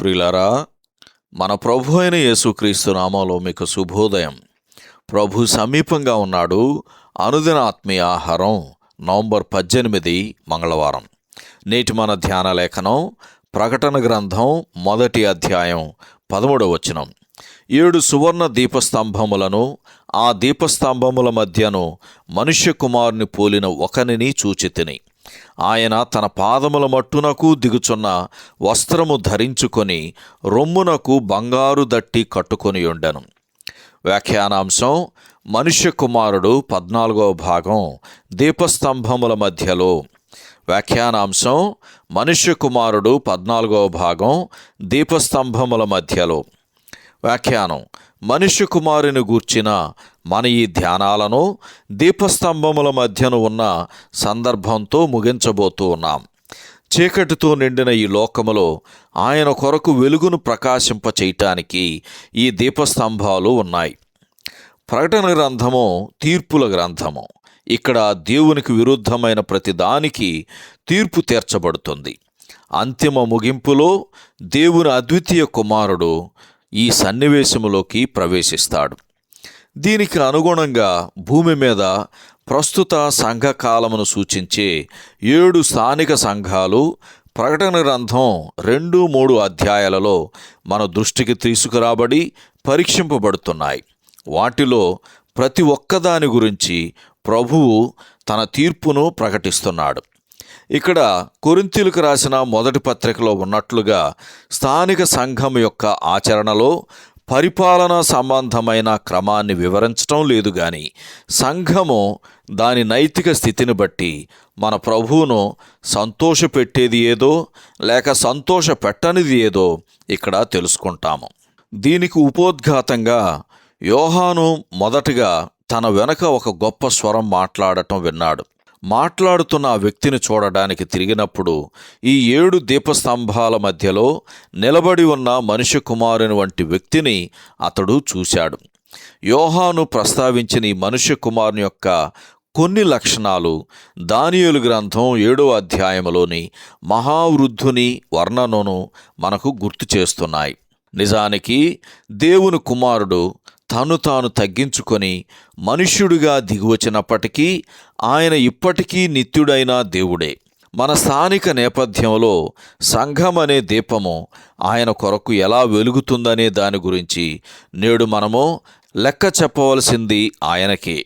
ప్రిలరా మన ప్రభు అయిన యేసుక్రీస్తు నామంలో మీకు శుభోదయం. ప్రభు సమీపంగా ఉన్నాడు. అనుదిన ఆత్మీయ ఆహారం నవంబర్ పద్దెనిమిది మంగళవారం. నేటి మన ధ్యాన లేఖనం ప్రకటన గ్రంథం మొదటి అధ్యాయం పదమూడవ వచనం. ఏడు సువర్ణ దీపస్తంభములను ఆ దీపస్తంభముల మధ్యను మనుష్య కుమారుని పోలిన ఒకనిని చూచితిని. ఆయన తన పాదముల మట్టునకు దిగుచున్న వస్త్రము ధరించుకొని రొమ్మునకు బంగారు దట్టి కట్టుకొని ఉండెను. వ్యాఖ్యానాంశం మనుష్య కుమారుడు పద్నాలుగవ భాగం దీపస్తంభముల మధ్యలో. వ్యాఖ్యానాంశం మనుష్య కుమారుడు పద్నాలుగవ భాగం దీపస్తంభముల మధ్యలో. వ్యాఖ్యానం మనుష్య కుమారుని గూర్చిన మన ఈ ధ్యానాలను దీపస్తంభముల మధ్యన ఉన్న సందర్భంతో ముగించబోతూ ఉన్నాం. చీకటితో నిండిన ఈ లోకములో ఆయన కొరకు వెలుగును ప్రకాశింప చేయటానికి ఈ దీపస్తంభాలు ఉన్నాయి. ప్రకటన గ్రంథము తీర్పుల గ్రంథము. ఇక్కడ దేవునికి విరుద్ధమైన ప్రతి దానికి తీర్పు తీర్చబడుతుంది. అంతిమ ముగింపులో దేవుని అద్వితీయ కుమారుడు ఈ సన్నివేశములోకి ప్రవేశిస్తాడు. దీనికి అనుగుణంగా భూమి మీద ప్రస్తుత సంఘకాలమును సూచించే ఏడు స్థానిక సంఘాలు ప్రకటన గ్రంథం రెండు మూడు అధ్యాయాలలో మన దృష్టికి తీసుకురాబడి పరీక్షింపబడుతున్నాయి. వాటిలో ప్రతి ఒక్కదాని గురించి ప్రభువు తన తీర్పును ప్రకటిస్తున్నాడు. ఇక్కడ కొరింతీలకు రాసిన మొదటి పత్రికలో ఉన్నట్లుగా స్థానిక సంఘం యొక్క ఆచరణలో పరిపాలన సంబంధమైన క్రమాన్ని వివరించటం లేదు కానీ సంఘము దాని నైతిక స్థితిని బట్టి మన ప్రభువును సంతోషపెట్టేది ఏదో లేక సంతోష పెట్టనిది ఏదో ఇక్కడ తెలుసుకుంటాము. దీనికి ఉపోద్ఘాతంగా యోహాను మొదటగా తన వెనక ఒక గొప్ప స్వరం మాట్లాడటం విన్నాడు. మాట్లాడుతున్న ఆ వ్యక్తిని చూడడానికి తిరిగినప్పుడు ఈ ఏడు దీపస్తంభాల మధ్యలో నిలబడి ఉన్న మనిషి కుమారుని వంటి వ్యక్తిని అతడు చూశాడు. యోహాను ప్రస్తావించిన ఈ మనుష్య కుమారుని యొక్క కొన్ని లక్షణాలు దానియులు గ్రంథం ఏడో అధ్యాయంలోని మహావృద్ధుని వర్ణనను మనకు గుర్తు చేస్తున్నాయి. నిజానికి దేవుని కుమారుడు తను తాను తగ్గించుకొని మనుష్యుడిగా దిగువచినప్పటికీ ఆయన ఇప్పటికీ నిత్యుడైన దేవుడే. మన స్థానిక నేపథ్యంలో సంఘం అనే దీపము ఆయన కొరకు ఎలా వెలుగుతుందనే దాని గురించి నేడు మనము లెక్క చెప్పవలసింది ఆయనకే.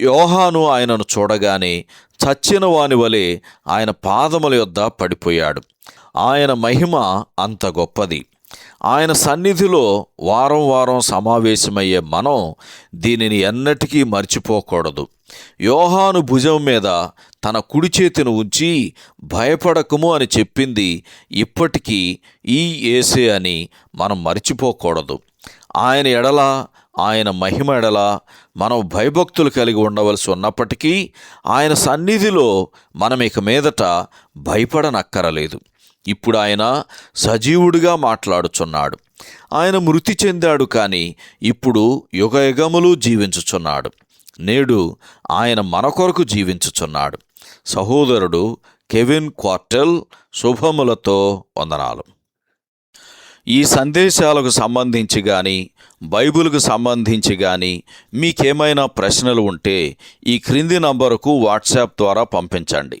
యోహాను ఆయనను చూడగానే చచ్చిన వాని వలె ఆయన పాదముల యొద్ద పడిపోయాడు. ఆయన మహిమ అంత గొప్పది. ఆయన సన్నిధిలో వారం వారం సమావేశమయ్యే మనం దీనిని ఎన్నటికీ మర్చిపోకూడదు. యోహాను భుజం మీద తన కుడి చేతిని ఉంచి భయపడకము అని చెప్పింది ఇప్పటికీ ఈ ఏసే అని మనం మర్చిపోకూడదు. ఆయన ఎడల ఆయన మహిమ ఎడల మనం భయభక్తులు కలిగి ఉండవలసి ఉన్నప్పటికీ ఆయన సన్నిధిలో మనం ఇక మీదట భయపడనక్కరలేదు. ఇప్పుడు ఆయన సజీవుడిగా మాట్లాడుచున్నాడు. ఆయన మృతి చెందాడు కానీ ఇప్పుడు యుగయుగములు జీవించుచున్నాడు. నేడు ఆయన మన కొరకు జీవించుచున్నాడు. సహోదరుడు కెవిన్ క్వార్టెల్ శుభములతో వందనాలు. ఈ సందేశాలకు సంబంధించి కానీ బైబిల్కు సంబంధించి కానీ మీకేమైనా ప్రశ్నలు ఉంటే ఈ క్రింది నంబరుకు వాట్సాప్ ద్వారా పంపించండి.